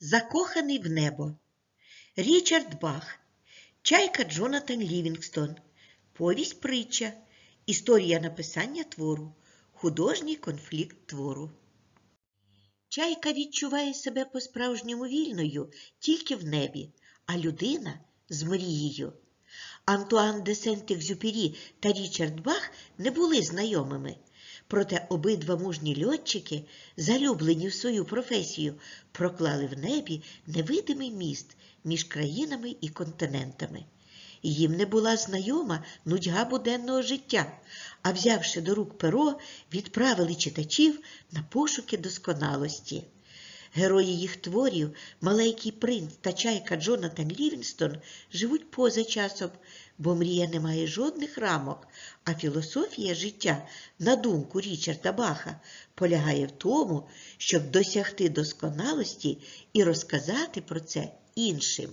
Закоханий в небо. Річард Бах. Чайка Джонатан Лівінгстон. Повість притча. Історія написання твору. Художній конфлікт твору. Чайка відчуває себе по-справжньому вільною тільки в небі, а людина з мрією. Антуан де Сент-Екзюпері та Річард Бах не були знайомими. Проте обидва мужні льотчики, залюблені в свою професію, проклали в небі невидимий міст між країнами і континентами. Їм не була знайома нудьга буденного життя, а взявши до рук перо, відправили читачів на пошуки досконалості. Герої їх творів, маленький принц та чайка Джонатан Лівінстон живуть поза часом, бо мрія не має жодних рамок, а філософія життя, на думку Річарда Баха, полягає в тому, щоб досягти досконалості і розказати про це іншим.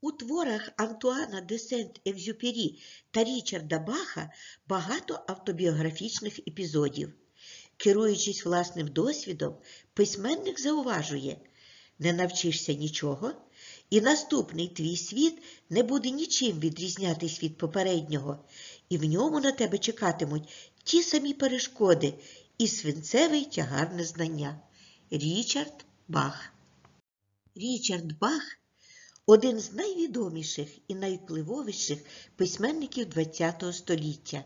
У творах Антуана де Сент-Екзюпері та Річарда Баха багато автобіографічних епізодів. Керуючись власним досвідом, письменник зауважує не навчишся нічого, і наступний твій світ не буде нічим відрізнятись від попереднього, і в ньому на тебе чекатимуть ті самі перешкоди і свинцевий тягар незнання. Річард Бах Річард Бах один з найвідоміших і найвпливовіших письменників ХХ століття.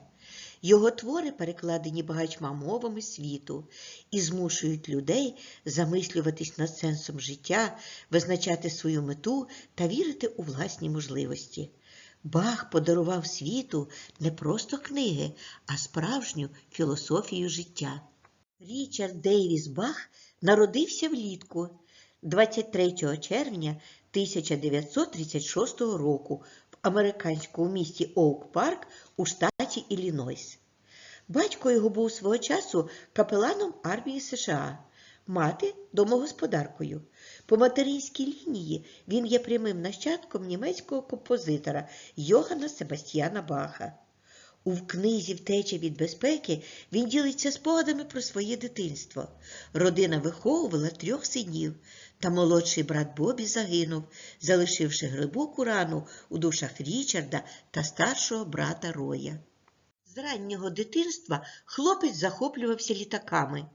Його твори перекладені багатьма мовами світу і змушують людей замислюватись над сенсом життя, визначати свою мету та вірити у власні можливості. Бах подарував світу не просто книги, а справжню філософію життя. Річард Дейвіс Бах народився влітку 23 червня 1936 року в американському місті Оук-Парк у штаті Іллінойс. Батько його був свого часу капеланом армії США, мати домогосподаркою. По материнській лінії він є прямим нащадком німецького композитора Йогана Себастьяна Баха. У книзі Втеча від безпеки він ділиться спогадами про своє дитинство. Родина виховувала трьох синів, та молодший брат Бобі загинув, залишивши глибоку рану у душах Річарда та старшого брата Роя. З раннього дитинства хлопець захоплювався літаками,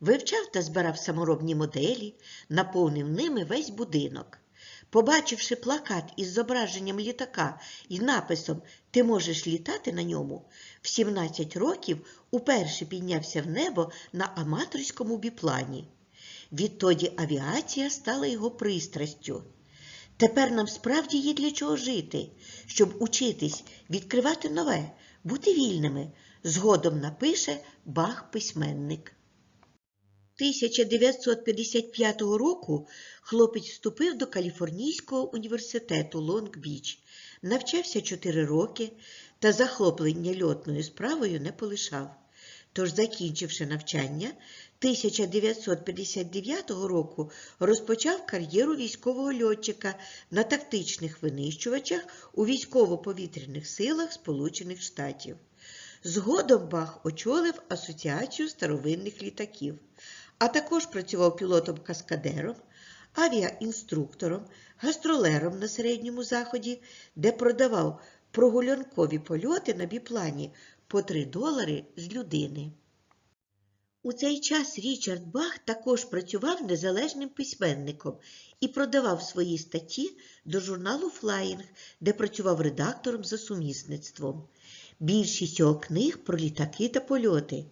вивчав та збирав саморобні моделі, наповнив ними весь будинок. Побачивши плакат із зображенням літака і написом Ти можеш літати на ньому, в 17 років уперше піднявся в небо на аматорському біплані. Відтоді авіація стала його пристрастю. Тепер нам справді є для чого жити, щоб учитись, відкривати нове, бути вільними, згодом напише Бах-письменник. 1955 року хлопець вступив до Каліфорнійського університету Лонг-Біч, навчався 4 роки та захоплення льотною справою не полишав. Тож, закінчивши навчання, 1959 року розпочав кар'єру військового льотчика на тактичних винищувачах у військово-повітряних силах Сполучених Штатів. Згодом Бах очолив Асоціацію старовинних літаків, а також працював пілотом-каскадером, авіаінструктором, гастролером на середньому заході, де продавав прогулянкові польоти на біплані по 3 долари з людини. У цей час Річард Бах також працював незалежним письменником і продавав свої статті до журналу Flying, де працював редактором за сумісництвом. Більшість його книг про літаки та польоти.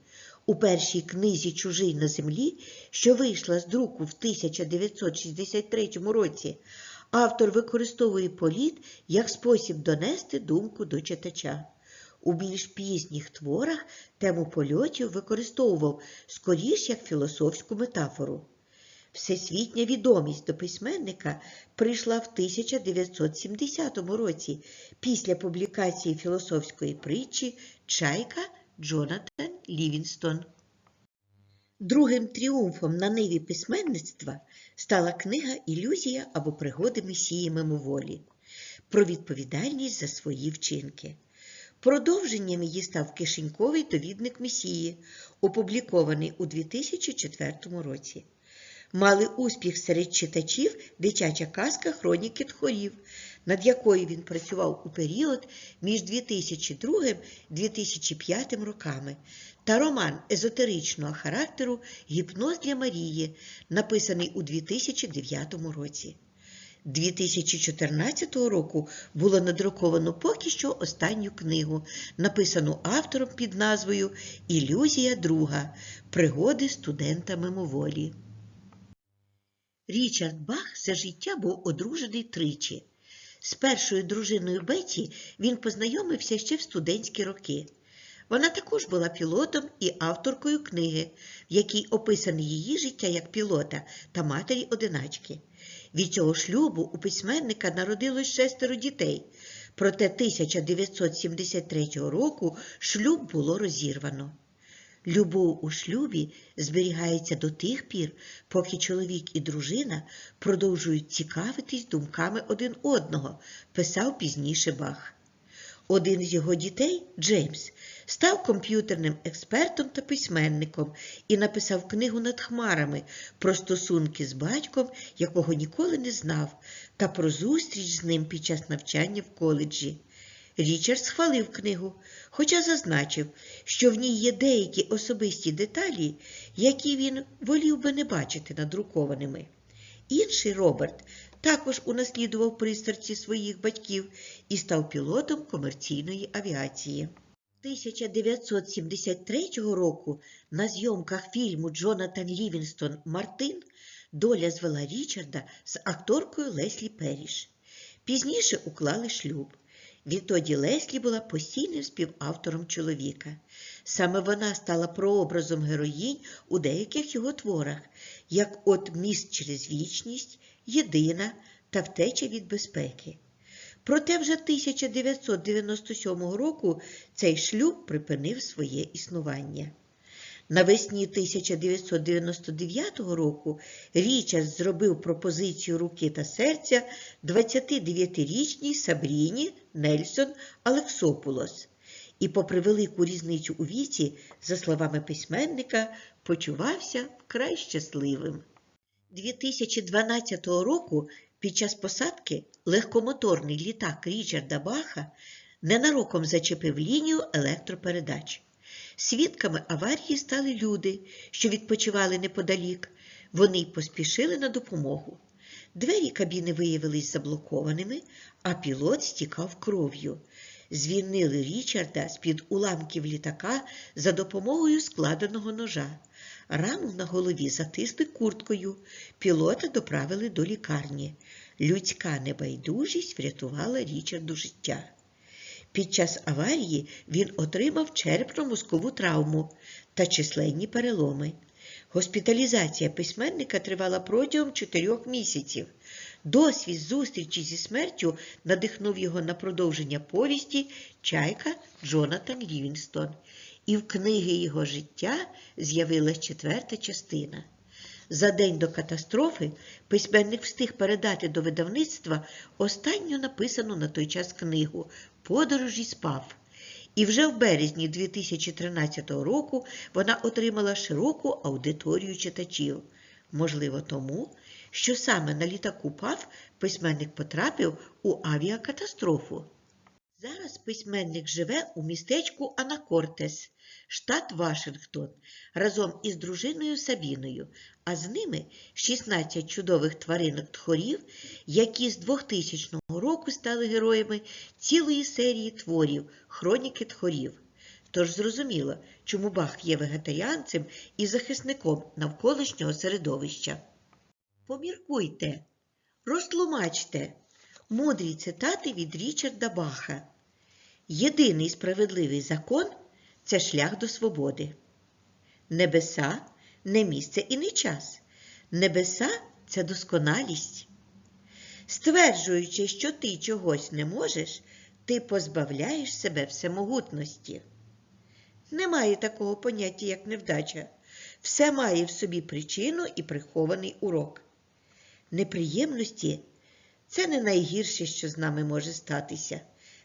У першій книзі Чужий на землі, що вийшла з друку в 1963 році, автор використовує політ як спосіб донести думку до читача. У більш пізніх творах тему польотів використовував скоріш як філософську метафору. Всесвітня відомість до письменника прийшла в 1970 році після публікації філософської притчі Чайка Джонатан Лівінстон. Другим тріумфом на ниві письменництва стала книга Ілюзія або пригоди Месії мимоволі про відповідальність за свої вчинки. Продовженням її став кишеньковий довідник Месії, опублікований у 2004 році. мали успіх серед читачів дитяча казка Хроніки тхорів, над якою він працював у період між 2002-2005 роками, та роман езотеричного характеру Гіпноз для Марії, написаний у 2009 році. 2014 року було надруковано поки що останню книгу, написану автором під назвою Ілюзія друга. Пригоди студента мимоволі. Річард Бах за життя був одружений тричі. З першою дружиною Беті він познайомився ще в студентські роки. Вона також була пілотом і авторкою книги, в якій описане її життя як пілота та матері одиначки. Від цього шлюбу у письменника народилось шестеро дітей, проте 1973 року шлюб було розірвано. Любов у шлюбі зберігається до тих пір, поки чоловік і дружина продовжують цікавитись думками один одного, писав пізніше Бах. Один з його дітей, Джеймс, став комп'ютерним експертом та письменником і написав книгу над хмарами про стосунки з батьком, якого ніколи не знав, та про зустріч з ним під час навчання в коледжі. Річард схвалив книгу, хоча зазначив, що в ній є деякі особисті деталі, які він волів би не бачити надрукованими. Інший Роберт також унаслідував пристрасті своїх батьків і став пілотом комерційної авіації. 1973 року на зйомках фільму Джонатан Лівінстон Мартин доля звела Річарда з акторкою Леслі Періш. Пізніше уклали шлюб. Відтоді Леслі була постійним співавтором чоловіка. Саме вона стала прообразом героїнь у деяких його творах, як от Міст через вічність, Єдина та Втеча від безпеки. Проте вже 1997 року цей шлюб припинив своє існування. Навесні 1999 року Річард зробив пропозицію руки та серця 29-річній Сабріні Нельсон Алексопулос і, попри велику різницю у віці, за словами письменника, почувався вкрай щасливим. 2012 року під час посадки легкомоторний літак Річарда Баха ненароком зачепив лінію електропередач. Свідками аварії стали люди, що відпочивали неподалік. Вони поспішили на допомогу. Двері кабіни виявились заблокованими, а пілот стікав кров'ю. Звільнили Річарда з-під уламків літака за допомогою складеного ножа. Раму на голові затисли курткою. Пілота доправили до лікарні. Людська небайдужість врятувала Річарду життя. Під час аварії він отримав черепно-мозкову травму та численні переломи. Госпіталізація письменника тривала протягом чотирьох місяців. Досвід зустрічі зі смертю надихнув його на продовження повісті Чайка Джонатан Лівінстон. І в книги його життя з'явилась четверта частина. За день до катастрофи письменник встиг передати до видавництва останню написану на той час книгу Подорожі спав. І вже в березні 2013 року вона отримала широку аудиторію читачів. Можливо, тому, що саме на літаку ПАВ письменник потрапив у авіакатастрофу. Зараз письменник живе у містечку Анакортес, штат Вашингтон, разом із дружиною Сабіною, а з ними 16 чудових тваринок тхорів, які з 2000 року стали героями цілої серії творів Хроніки тхорів. Тож зрозуміло, чому Бах є вегетаріанцем і захисником навколишнього середовища. Поміркуйте, розтлумачте мудрі цитати від Річарда Баха. Єдиний справедливий закон це шлях до свободи. Небеса не місце і не час. Небеса це досконалість. Стверджуючи, що ти чогось не можеш, ти позбавляєш себе всемогутності. Немає такого поняття, як невдача. Все має в собі причину і прихований урок. Неприємності це не найгірше, що з нами може статися.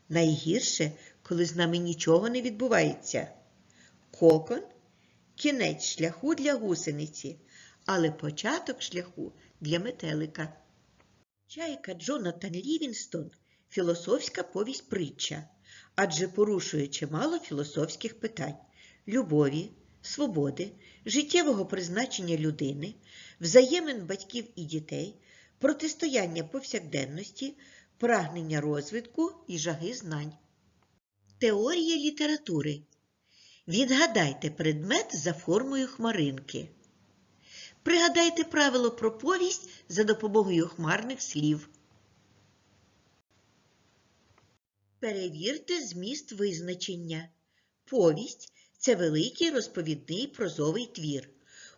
Найгірше, коли з нами нічого не відбувається. Кокон кінець шляху для гусениці, але початок шляху для метелика. Чайка Джонатан Лівінстон філософська повість притча, адже порушує чимало філософських питань любові, свободи, життєвого призначення людини, взаємин батьків і дітей, протистояння повсякденності, прагнення розвитку і жаги знань. Теорія літератури. Відгадайте предмет за формою хмаринки. Пригадайте правило про повість за допомогою хмарних слів. Перевірте зміст визначення. Повість це великий розповідний прозовий твір,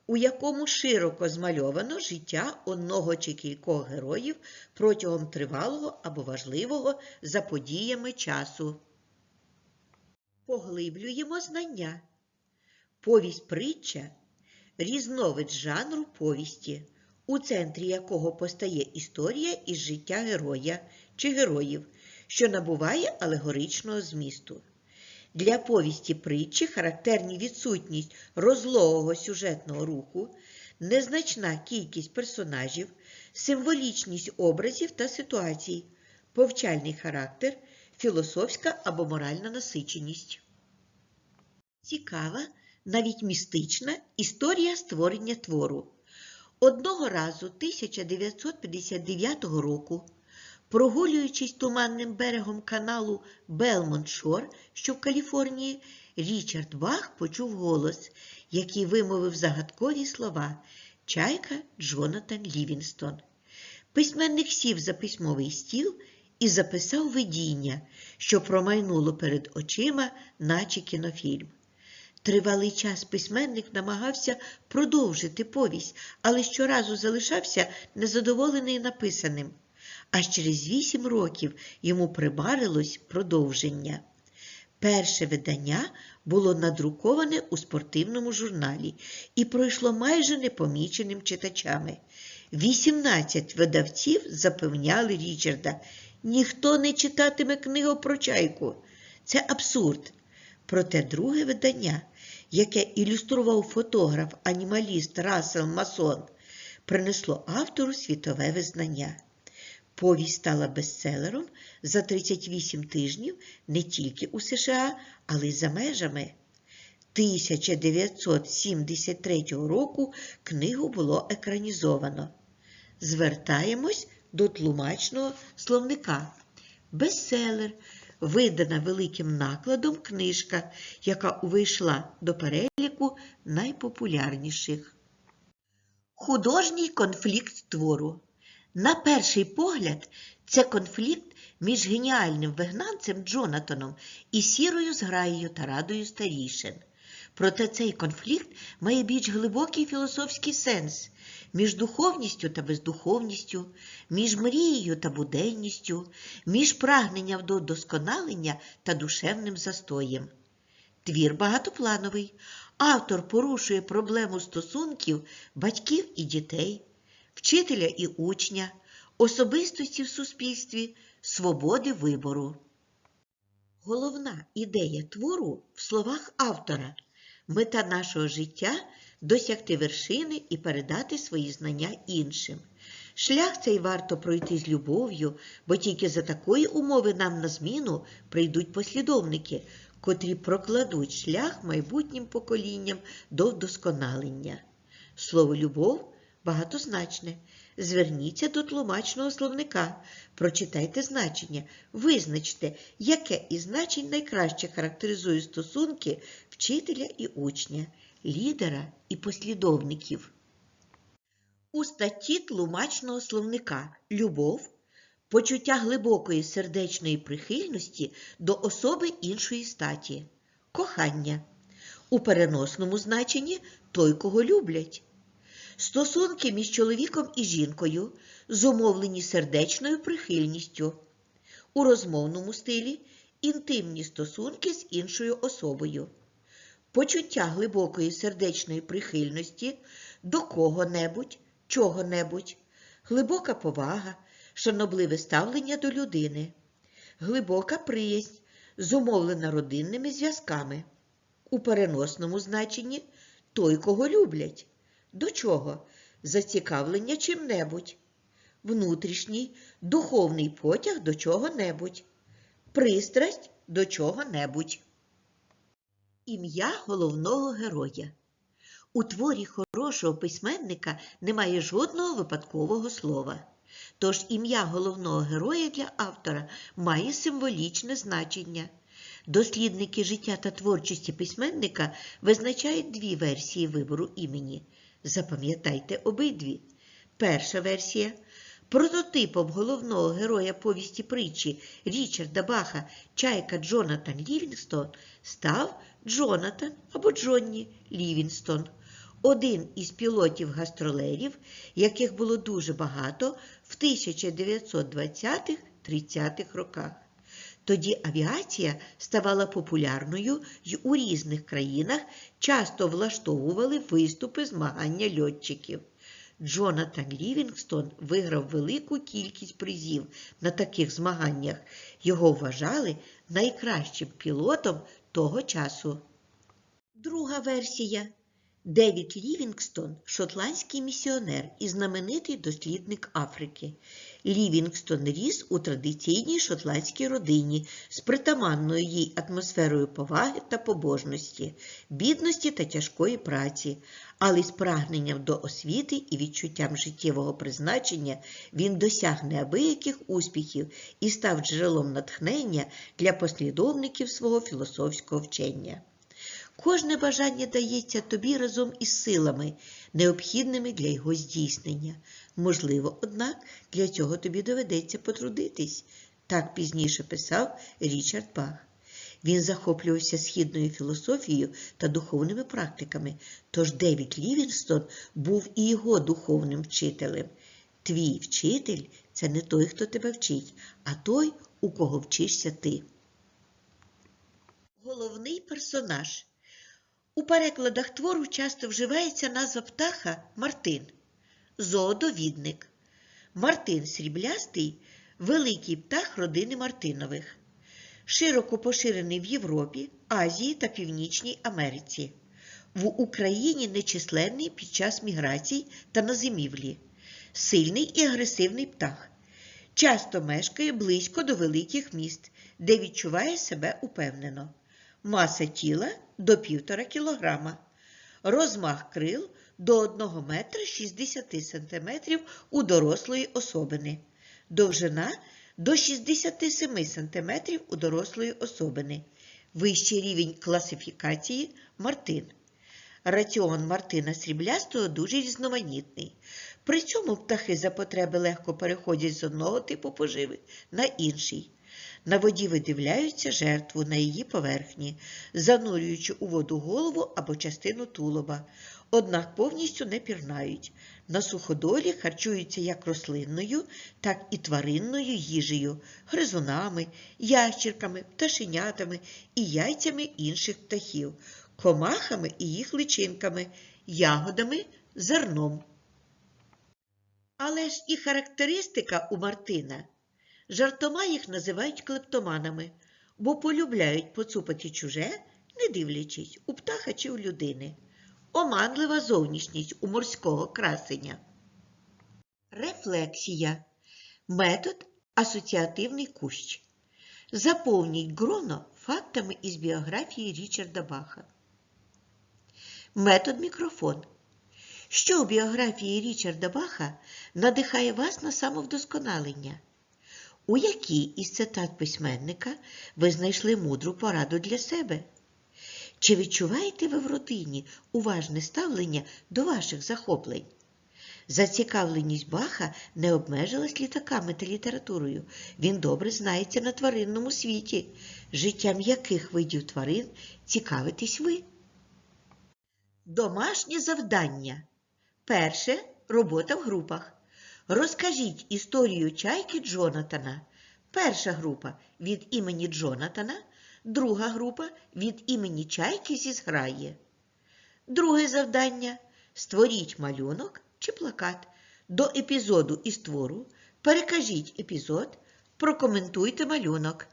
у якому широко змальовано життя одного чи кількох героїв протягом тривалого або важливого за подіями часу. Поглиблюємо знання. Повість притча різновид жанру повісті, у центрі якого постає історія із життя героя чи героїв, що набуває алегоричного змісту. Для повісті притчі характерні відсутність розлогого сюжетного руху, незначна кількість персонажів, символічність образів та ситуацій, повчальний характер, філософська або моральна насиченість. Цікава, навіть містична історія створення твору. Одного разу 1959 року, прогулюючись туманним берегом каналу Белмонт-Шор, що в Каліфорнії, Річард Бах почув голос, який вимовив загадкові слова Чайка Джонатан Лівінстон. Письменник сів за письмовий стіл і записав видіння, що промайнуло перед очима, наче кінофільм. Тривалий час письменник намагався продовжити повість, але щоразу залишався незадоволений написаним. Аж через вісім років йому примарилось продовження. Перше видання було надруковане у спортивному журналі і пройшло майже непоміченим читачами. 18 видавців запевняли Річарда, ніхто не читатиме книгу про чайку. Це абсурд. Проте друге видання, яке ілюстрував фотограф-анімаліст Рассел Масон, принесло автору світове визнання. Повість стала бестселером за 38 тижнів не тільки у США, але й за межами. 1973 року книгу було екранізовано. Звертаємось до тлумачного словника. Бестселер видана великим накладом книжка, яка увійшла до переліку найпопулярніших. Художній конфлікт твору. На перший погляд, це конфлікт між геніальним вигнанцем Джонатаном і сірою зграєю та радою старішин. Проте цей конфлікт має більш глибокий філософський сенс між духовністю та бездуховністю, між мрією та буденністю, між прагненням до досконалення та душевним застоєм. Твір багатоплановий. Автор порушує проблему стосунків батьків і дітей, вчителя і учня, особистості в суспільстві, свободи вибору. Головна ідея твору в словах автора мета нашого життя досягти вершини і передати свої знання іншим. Шлях цей варто пройти з любов'ю, бо тільки за такої умови нам на зміну прийдуть послідовники, котрі прокладуть шлях майбутнім поколінням до вдосконалення. Слово любов багатозначне. Зверніться до тлумачного словника, прочитайте значення, визначте, яке із значень найкраще характеризує стосунки вчителя і учня, лідера і послідовників. У статті тлумачного словника Любов почуття глибокої сердечної прихильності до особи іншої статі, кохання. У переносному значенні той, кого люблять. Стосунки між чоловіком і жінкою зумовлені сердечною прихильністю. У розмовному стилі інтимні стосунки з іншою особою. Почуття глибокої сердечної прихильності до кого-небудь, чого-небудь, глибока повага, шанобливе ставлення до людини, глибока приязнь, зумовлена родинними зв'язками. У переносному значенні той, кого люблять до чого? Зацікавлення чим-небудь. Внутрішній духовний потяг до чого-небудь. Пристрасть до чого-небудь. Ім'я головного героя. У творі хорошого письменника немає жодного випадкового слова. Тож ім'я головного героя для автора має символічне значення. Дослідники життя та творчості письменника визначають дві версії вибору імені. Запам'ятайте обидві. Перша версія. Прототипом головного героя повісті притчі Річарда Баха Чайка Джонатан Лівінгстон став Джонатан або Джонні Лівінстон, один із пілотів-гастролерів, яких було дуже багато в 1920-30-х роках. Тоді авіація ставала популярною і у різних країнах часто влаштовували виступи змагання льотчиків. Джонатан Лівінгстон виграв велику кількість призів на таких змаганнях. Його вважали найкращим пілотом того часу. Друга версія. Девід Лівінгстон шотландський місіонер і знаменитий дослідник Африки. Лівінгстон ріс у традиційній шотландській родині з притаманною їй атмосферою поваги та побожності, бідності та тяжкої праці, але з прагненням до освіти і відчуттям життєвого призначення він досяг неабияких успіхів і став джерелом натхнення для послідовників свого філософського вчення. Кожне бажання дається тобі разом із силами, необхідними для його здійснення. Можливо, однак для цього тобі доведеться потрудитись, так пізніше писав Річард Бах. Він захоплювався східною філософією та духовними практиками, тож Девід Лівінстон був і його духовним вчителем. Твій вчитель це не той, хто тебе вчить, а той, у кого вчишся ти. Головний персонаж. У перекладах твору часто вживається назва птаха Мартин, зоодовідник. Мартин сріблястий великий птах родини Мартинових, широко поширений в Європі, Азії та Північній Америці. В Україні нечисленний під час міграцій та на зимівлі. Сильний і агресивний птах. Часто мешкає близько до великих міст, де відчуває себе упевнено. Маса тіла до 1,5 кг. Розмах крил до 1 метра 60 см у дорослої особини. Довжина до 67 см у дорослої особини. Вищий рівень класифікації Мартин. Раціон Мартина Сріблястого дуже різноманітний. При цьому птахи за потреби легко переходять з одного типу поживи на інший. На воді видивляються жертву на її поверхні, занурюючи у воду голову або частину тулоба, однак повністю не пірнають. На суходолі харчуються як рослинною, так і тваринною їжею, гризунами, ящірками, пташенятами і яйцями інших птахів, комахами і їх личинками, ягодами, зерном. Але ж і характеристика у Мартина. Жартома їх називають клептоманами, бо полюбляють поцупати чуже, не дивлячись, у птаха чи у людини. Оманлива зовнішність у морського красення. Рефлексія. Метод асоціативний кущ. Заповніть ґроно фактами із біографії Річарда Баха. Метод мікрофон. Що у біографії Річарда Баха надихає вас на самовдосконалення? У якій із цитат письменника ви знайшли мудру пораду для себе? Чи відчуваєте ви в родині уважне ставлення до ваших захоплень? Зацікавленість Баха не обмежилась літаками та літературою. Він добре знається на тваринному світі. Життям яких видів тварин цікавитесь ви? Домашнє завдання. Перше робота в групах. Розкажіть історію чайки Джонатана. Перша група від імені Джонатана, друга група від імені чайки зі зграє. Друге завдання створіть малюнок чи плакат до епізоду і створу перекажіть епізод, прокоментуйте малюнок.